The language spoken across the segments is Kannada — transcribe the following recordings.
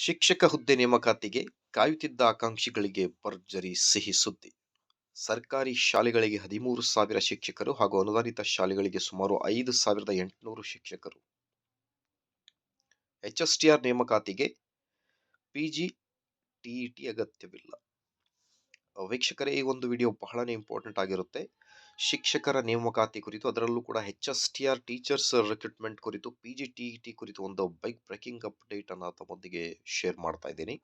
ಶಿಕ್ಷಕ ಹುದ್ದೆ ನೇಮಕಾತಿಗೆ ಕಾಯುತ್ತಿದ್ದ ಆಕಾಂಕ್ಷಿಗಳಿಗೆ ಭರ್ಜರಿ ಸಿಹಿ ಸುದ್ದಿ. ಸರ್ಕಾರಿ ಶಾಲೆಗಳಿಗೆ ಹದಿಮೂರು ಸಾವಿರ ಶಿಕ್ಷಕರು ಹಾಗೂ ಅನುದಾನಿತ ಶಾಲೆಗಳಿಗೆ ಸುಮಾರು ಐದು ಸಾವಿರದ ಎಂಟುನೂರು ಶಿಕ್ಷಕರು. ಎಚ್ಎಸ್ಟಿಆರ್ ನೇಮಕಾತಿಗೆ ಪಿಜಿ ಟಿಇಟಿ ಅಗತ್ಯವಿಲ್ಲ. ವೀಕ್ಷಕರೇ, ಈ ಒಂದು ವಿಡಿಯೋ ಬಹಳನೇ ಇಂಪಾರ್ಟೆಂಟ್ ಆಗಿರುತ್ತೆ. ಶಿಕ್ಷಕರ ನೇಮಕಾತಿ ಕುರಿತು, ಅದರಲ್ಲೂ ಕೂಡ H S T R teachers recruitment ಕುರಿತು ಪಿ ಜಿ ಟಿ ಟಿ ಕುರಿತು ಒಂದು ಬೈಕ್ ಬ್ರೇಕಿಂಗ್ ಅಪ್ಡೇಟ್ ಅನ್ನು ತಮ್ಮೊಂದಿಗೆ ಶೇರ್ ಮಾಡ್ತಾ ಇದ್ದೀನಿ.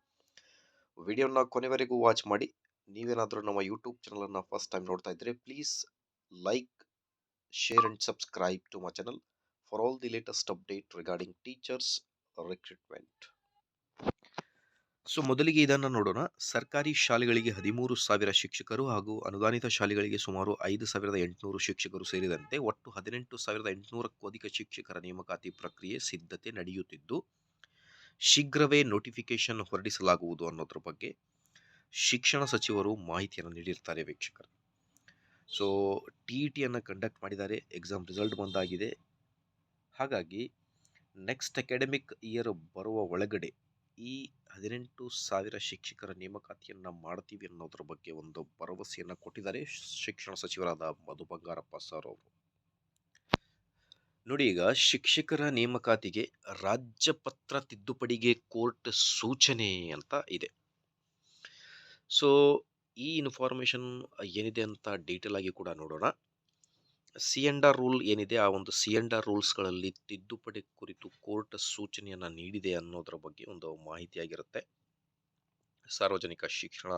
ವಿಡಿಯೋನ ಕೊನೆವರೆಗೂ ವಾಚ್ ಮಾಡಿ. ನೀವೇನಾದರೂ ನಮ್ಮ ಯೂಟ್ಯೂಬ್ ಚಾನಲನ್ನು ಫಸ್ಟ್ ಟೈಮ್ ನೋಡ್ತಾ ಇದ್ದರೆ please like share and subscribe to my channel for all the latest update regarding teachers recruitment so, ಮೊದಲಿಗೆ ಇದನ್ನು ನೋಡೋಣ. ಸರ್ಕಾರಿ ಶಾಲೆಗಳಿಗೆ ಹದಿಮೂರು ಸಾವಿರ ಶಿಕ್ಷಕರು ಹಾಗೂ ಅನುದಾನಿತ ಶಾಲೆಗಳಿಗೆ ಸುಮಾರು ಐದು ಸಾವಿರದ ಎಂಟುನೂರು ಶಿಕ್ಷಕರು ಸೇರಿದಂತೆ ಒಟ್ಟು ಹದಿನೆಂಟು ಸಾವಿರದ ಎಂಟುನೂರಕ್ಕೂ ಅಧಿಕ ಶಿಕ್ಷಕರ ನೇಮಕಾತಿ ಪ್ರಕ್ರಿಯೆ ಸಿದ್ಧತೆ ನಡೆಯುತ್ತಿದ್ದು, ಶೀಘ್ರವೇ ನೋಟಿಫಿಕೇಶನ್ ಹೊರಡಿಸಲಾಗುವುದು ಅನ್ನೋದ್ರ ಬಗ್ಗೆ ಶಿಕ್ಷಣ ಸಚಿವರು ಮಾಹಿತಿಯನ್ನು ನೀಡಿರ್ತಾರೆ ವೀಕ್ಷಕರು. ಸೊ, ಟಿ ಇ ಟಿಯನ್ನು ಕಂಡಕ್ಟ್ ಮಾಡಿದ್ದಾರೆ. ಎಕ್ಸಾಮ್ ರಿಸಲ್ಟ್ ಬಂದಾಗಿದೆ. ಹಾಗಾಗಿ ನೆಕ್ಸ್ಟ್ ಅಕಾಡೆಮಿಕ್ ಇಯರ್ ಬರುವ ಒಳಗಡೆ ಈ ಹದಿನೆಂಟು ಸಾವಿರ ಶಿಕ್ಷಕರ ನೇಮಕಾತಿಯನ್ನು ಮಾಡ್ತೀವಿ ಅನ್ನೋದ್ರ ಬಗ್ಗೆ ಒಂದು ಭರವಸೆಯನ್ನು ಕೊಟ್ಟಿದ್ದಾರೆ ಶಿಕ್ಷಣ ಸಚಿವರಾದ ಮಧು ಬಂಗಾರಪ್ಪ ಸರ್ ಅವರು. ನೋಡಿ ಈಗ ಶಿಕ್ಷಕರ ನೇಮಕಾತಿಗೆ ರಾಜ್ಯಪತ್ರ ತಿದ್ದುಪಡಿಗೆ ಕೋರ್ಟ್ ಸೂಚನೆ ಅಂತ ಇದೆ. ಸೊ ಈ ಇನ್ಫಾರ್ಮೇಷನ್ ಏನಿದೆ ಅಂತ ಡೀಟೇಲ್ ಆಗಿ ಕೂಡ ನೋಡೋಣ. ಸಿ ಆರ್ ರೂಲ್ ಏನಿದೆ, ಆ ಒಂದು ಸಿ ಆರ್ ರೂಲ್ಸ್ಗಳಲ್ಲಿ ತಿದ್ದುಪಡಿ ಕುರಿತು ಕೋರ್ಟ್ ಸೂಚನೆಯನ್ನು ನೀಡಿದೆ ಅನ್ನೋದರ ಬಗ್ಗೆ ಒಂದು ಮಾಹಿತಿಯಾಗಿರುತ್ತೆ. ಸಾರ್ವಜನಿಕ ಶಿಕ್ಷಣ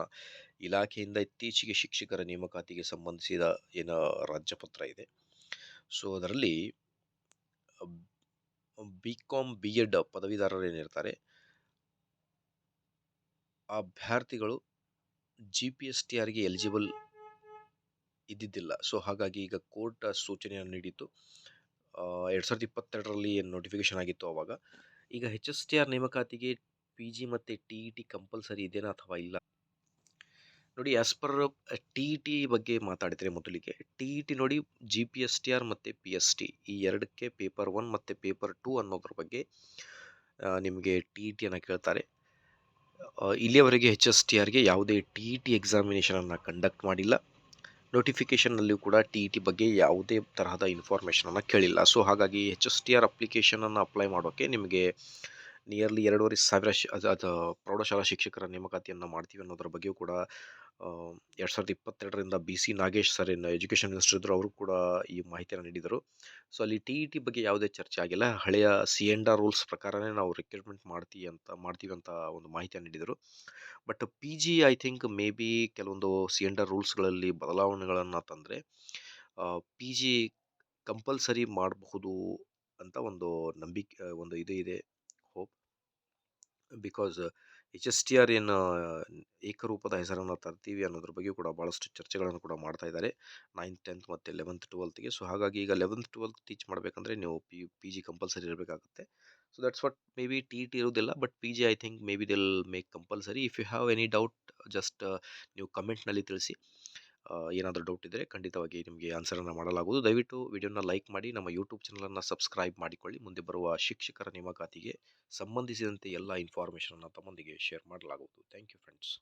ಇಲಾಖೆಯಿಂದ ಇತ್ತೀಚೆಗೆ ಶಿಕ್ಷಕರ ನೇಮಕಾತಿಗೆ ಸಂಬಂಧಿಸಿದ ಏನು ರಾಜ್ಯಪತ್ರ ಇದೆ. ಸೊ, ಅದರಲ್ಲಿ ಬಿ ಕಾಮ್ ಬಿ ಎಡ್ ಪದವೀಧರರು ಏನಿರ್ತಾರೆ ಆ ಅಭ್ಯರ್ಥಿಗಳು ಜಿ ಪಿ ಎಸ್ ಟಿ ಆರ್ಗೆ ಎಲಿಜಿಬಲ್ ಇದ್ದಿದ್ದಿಲ್ಲ. ಸೊ, ಹಾಗಾಗಿ ಈಗ ಕೋರ್ಟ್ ಸೂಚನೆಯನ್ನು ನೀಡಿತ್ತು. ಎರಡು ಸಾವಿರದ ಇಪ್ಪತ್ತೆರಡರಲ್ಲಿ ಏನು ನೋಟಿಫಿಕೇಶನ್ ಆಗಿತ್ತು ಆವಾಗ ಈಗ ಹೆಚ್ ಎಸ್ ಟಿ ಆರ್ ನೇಮಕಾತಿಗೆ ಪಿ ಜಿ ಮತ್ತು ಟಿ ಇ ಟಿ ಕಂಪಲ್ಸರಿ ಇದೇನಾ ಅಥವಾ ಇಲ್ಲ? ನೋಡಿ as per T E T ಬಗ್ಗೆ ಮಾತಾಡಿದರೆ ಮೊದಲಿಗೆ ಟಿ ಇ ಟಿ ನೋಡಿ G P S T R ಮತ್ತು ಪಿ ಎಸ್ ಟಿ ಈ ಎರಡಕ್ಕೆ ಪೇಪರ್ ಒನ್ ಮತ್ತು ಪೇಪರ್ ಟೂ ಅನ್ನೋದ್ರ ಬಗ್ಗೆ ನಿಮಗೆ ಟಿ ಇ ಟಿಯನ್ನು ಕೇಳ್ತಾರೆ. ಇಲ್ಲಿಯವರೆಗೆ ಎಚ್ ಎಸ್ ಟಿ ಆರ್ಗೆ ಯಾವುದೇ ಟಿ ಇ ಟಿ ಎಕ್ಸಾಮಿನೇಷನನ್ನು ಕಂಡಕ್ಟ್ ಮಾಡಿಲ್ಲ. ನೋಟಿಫಿಕೇಷನ್ನಲ್ಲಿಯೂ ಕೂಡ ಟಿ ಇ ಟಿ ಬಗ್ಗೆ ಯಾವುದೇ ತರಹದ ಇನ್ಫಾರ್ಮೇಷನನ್ನು ಕೇಳಿಲ್ಲ. ಸೊ ಹಾಗಾಗಿ ಎಚ್ ಎಸ್ ಟಿ ಆರ್ ಅಪ್ಲಿಕೇಶನನ್ನು ಅಪ್ಲೈ ಮಾಡೋಕ್ಕೆ ನಿಮಗೆ ನಿಯರ್ಲಿ ಎರಡೂವರೆ ಸಾವಿರ ಶಿ ಅದು ಪ್ರೌಢಶಾಲಾ ಶಿಕ್ಷಕರ ನೇಮಕಾತಿಯನ್ನು ಮಾಡ್ತೀವಿ ಅನ್ನೋದ್ರ ಬಗ್ಗೆಯೂ ಕೂಡ ಎರಡು ಸಾವಿರದ ಇಪ್ಪತ್ತೆರಡರಿಂದ ಬಿ ಸಿ ನಾಗೇಶ್ ಸರ್ ಏನು ಎಜುಕೇಷನ್ ಮಿನಿಸ್ಟರ್ ಇದ್ದರು ಅವರು ಕೂಡ ಈ ಮಾಹಿತಿಯನ್ನು ನೀಡಿದರು. ಸೊ, ಅಲ್ಲಿ ಟಿ ಇ ಟಿ ಬಗ್ಗೆ ಯಾವುದೇ ಚರ್ಚೆ ಆಗಿಲ್ಲ. ಹಳೆಯ ಸಿ ಎನ್ ಡಾ ರೂಲ್ಸ್ ಪ್ರಕಾರನೇ ನಾವು ರಿಕ್ರೂಟ್ಮೆಂಟ್ ಮಾಡ್ತೀವಿ ಅಂತ ಮಾಡ್ತೀವಿ ಅಂತ ಒಂದು ಮಾಹಿತಿಯನ್ನು ನೀಡಿದರು. But P G I think maybe ಕೆಲವೊಂದು ಸಿ ಎನ್ ಡಾ ರೂಲ್ಸ್ಗಳಲ್ಲಿ ಬದಲಾವಣೆಗಳನ್ನು ತಂದರೆ ಪಿ ಜಿ ಕಂಪಲ್ಸರಿ ಮಾಡಬಹುದು ಅಂತ ಒಂದು ನಂಬಿಕೆ, ಒಂದು ಇದು ಇದೆ, hope. Because H S T R ಏನು, ಏಕರೂಪದ ಹೆಸರನ್ನು ತರ್ತೀವಿ ಅನ್ನೋದ್ರ ಬಗ್ಗೆ ಕೂಡ ಭಾಳಷ್ಟು ಚರ್ಚೆಗಳನ್ನು ಕೂಡ ಮಾಡ್ತಾ ಇದ್ದಾರೆ. ನೈನ್ತ್ ಟೆಂತ್ ಮತ್ತು ಲೆವೆಂತ್ ಟ್ವೆಲ್ತ್ಗೆ ಸೊ ಹಾಗಾಗಿ ಈಗ ಲೆವೆಂತ್ ಟ್ವೆಲ್ತ್ ಟೀಚ್ ಮಾಡಬೇಕಂದ್ರೆ ನೀವು ಪಿ ಪಿ ಜಿ ಕಂಪಲ್ಸರಿ ಇರಬೇಕಾಗುತ್ತೆ. So that's what maybe T T ಇರೋದಿಲ್ಲ but P G I think maybe they'll make compulsory if you have any doubt just ನೀವು ಕಮೆಂಟ್ನಲ್ಲಿ ತಿಳಿಸಿ. ಏನಾದರೂ ಡೌಟ್ ಇದ್ದರೆ ಖಂಡಿತವಾಗಿ ನಿಮಗೆ ಆನ್ಸರನ್ನು ಮಾಡಲಾಗುವುದು. ದಯವಿಟ್ಟು ವಿಡಿಯೋನ ಲೈಕ್ ಮಾಡಿ, ನಮ್ಮ ಯೂಟ್ಯೂಬ್ ಚಾನಲನ್ನು ಸಬ್ಸ್ಕ್ರೈಬ್ ಮಾಡಿಕೊಳ್ಳಿ. ಮುಂದೆ ಬರುವ ಶಿಕ್ಷಕರ ನೇಮಕಾತಿಗೆ ಸಂಬಂಧಿಸಿದಂತೆ ಎಲ್ಲ ಇನ್ಫಾರ್ಮೇಷನನ್ನು ತಮ್ಮೊಂದಿಗೆ ಶೇರ್ ಮಾಡಲಾಗುವುದು. Thank you friends